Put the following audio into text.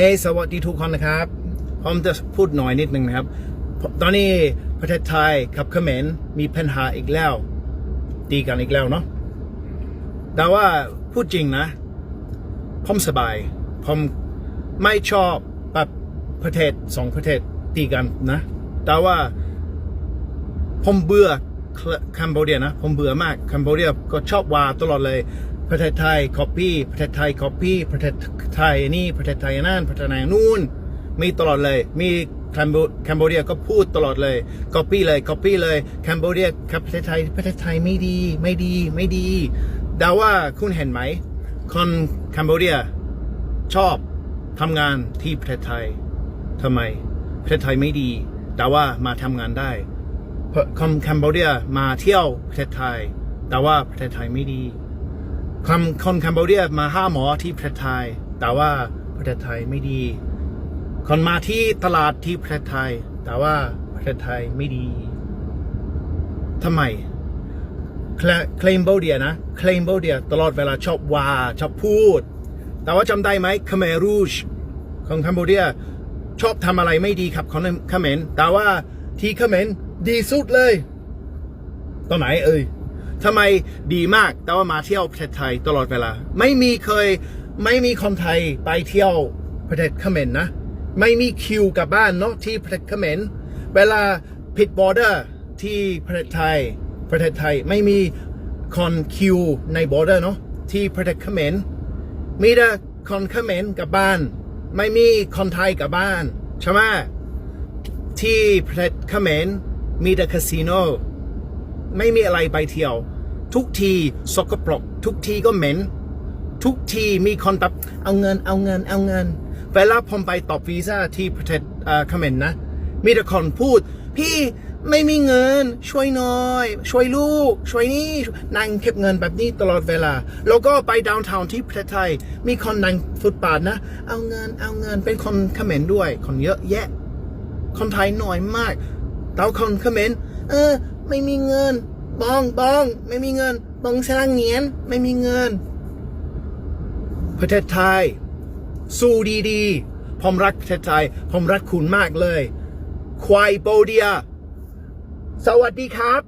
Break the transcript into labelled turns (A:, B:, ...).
A: เฮ้สวัสดีทุกคนนะครับ ผมจะพูดหน่อยนิดนึงนะครับ ตอนนี้ประเทศไทยกับเขมรมีปัญหาอีกแล้ว ตีกันอีกแล้วเนาะแต่ว่าพูดจริงนะ ผมสบาย ผมไม่ชอบแบบประเทศสองประเทศตีกันนะ แต่ว่าผมเบื่อคัมโบเดียนะ ผมเบื่อมากคัมโบเดียก็ชอบว่าตลอดเลย ประเทศไทย copy ประเทศไทย copy ประเทศไทยนี่ประเทศไทยนั่นประเทศไหนนู่นมีตลอดเลย มีคัมโบคัมโบเดียก็พูดตลอดเลย copy เลย copy เลยแคัมโบเดียกับประเทศไทยประเทศไทยไม่ดีไม่ดีไม่ดีแต่ว่าคุณเห็นไหม คนคัมโบเดียชอบทำงานที่ประเทศไทยทำไม ประเทศไทยไม่ดีแต่ว่ามาทำงานได้คนคัมโบเดียมาเที่ยวประเทศไทยแต่ว่าประเทศไทยไม่ดี คนคนคัมโบเดียมาห้าหมอที่ประเทศไทย แต่ว่าประเทศไทยไม่ดี คนมาที่ตลาดที่ประเทศไทย แต่ว่าประเทศไทยไม่ดีทำไมเคลมโบเดียนะเคลมโบเดียตลอดเวลาชอบว่าชอบพูด แต่ว่าจำได้ไหมคาเมรูชของคัมโบเดียชอบทำอะไรไม่ดีครับของเขมรแต่ว่าที่เขมรดีสุดเลยตอนไหนเอ่ย ทำไมดีมากแต่ว่ามาเที่ยวประเทศไทยตลอดเวลา ไม่มีเคยไม่มีคนไทยไปเที่ยวประเทศเขมรนะ ไม่มีคิวกลับบ้านเนาะที่ประเทศเขมรเวลาผิดบอร์เดอร์ที่ประเทศไทยประเทศไทยไม่มีคนคิวในบอร์เดอร์เนาะที่ประเทศเขมรมีแต่คนเขมรกับบ้าน ไม่มีคนไทยกับบ้านใช่ไหมที่ประเทศเขมรมีแต่คาสิโน ไม่มีอะไรไปเที่ยว ทุกทีสกปรก ทุกทีก็เหม็น ทุกทีมีคนแบบเอาเงินเอาเงินเอาเงิน เวลาผมไปตอบวีซ่าที่ประเทศเอ่อเขมรนะ มีแต่คนพูด พี่ไม่มีเงิน ช่วยหน่อย ช่วยลูก ช่วยนี่นั่งเก็บเงินแบบนี้ตลอดเวลา แล้วก็ไปดาวน์ทาวน์ที่ประเทศไทย มีคนนั่งฟุตบาทนะ เอาเงินเอาเงินเป็นคนเขมรด้วย คนเยอะแยะ คนไทยน้อยมากแต่คนเขมรเออ ไม่มีเงิน บองบอง ไม่มีเงิน บองชลังเงียน ไม่มีเงิน ประเทศไทย สู้ดีๆ ผมรักประเทศไทย ผมรักคุณมากเลย ควายโบเดีย สวัสดีครับ